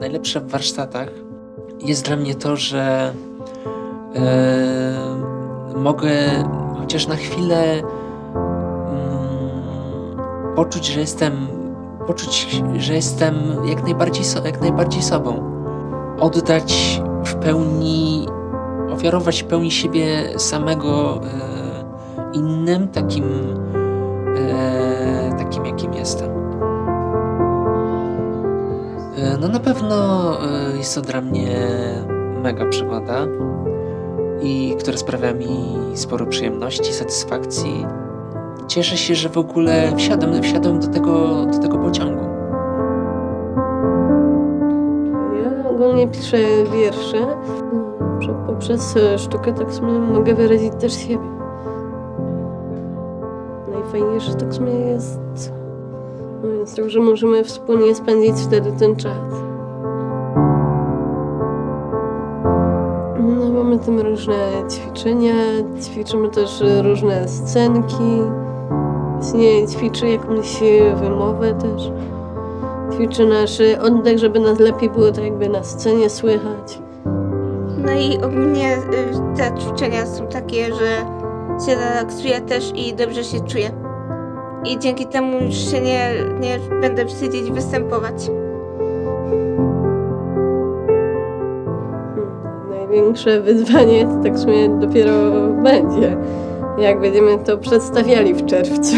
najlepsze w warsztatach jest dla mnie to, że e, mogę chociaż na chwilę mm, poczuć, że jestem poczuć, że jestem jak najbardziej, so, jak najbardziej sobą. Oddać w pełni, ofiarować w pełni siebie samego e, innym, takim, e, takim jakim jestem. No na pewno e, jest to dla mnie mega przygoda i która sprawia mi sporo przyjemności, satysfakcji. Cieszę się, że w ogóle wsiadłem, wsiadłem do, tego, do tego pociągu. Ja ogólnie piszę wiersze. Poprzez sztukę tak w sumie mogę wyrazić też siebie. Najfajniejsze tak w sumie jest, no więc że możemy wspólnie spędzić wtedy ten czas. No mamy tym różne ćwiczenia, ćwiczymy też różne scenki. Właśnie ćwiczy jakąś wymowę też ćwiczy nasz oddech, żeby nas lepiej było tak jakby na scenie słychać. No i ogólnie y, te ćwiczenia są takie, że się relaksuję też i dobrze się czuję. I dzięki temu już się nie, nie będę wstydzić występować. Hmm, Największe wyzwanie tak w sumie dopiero będzie, jak będziemy to przedstawiali w czerwcu.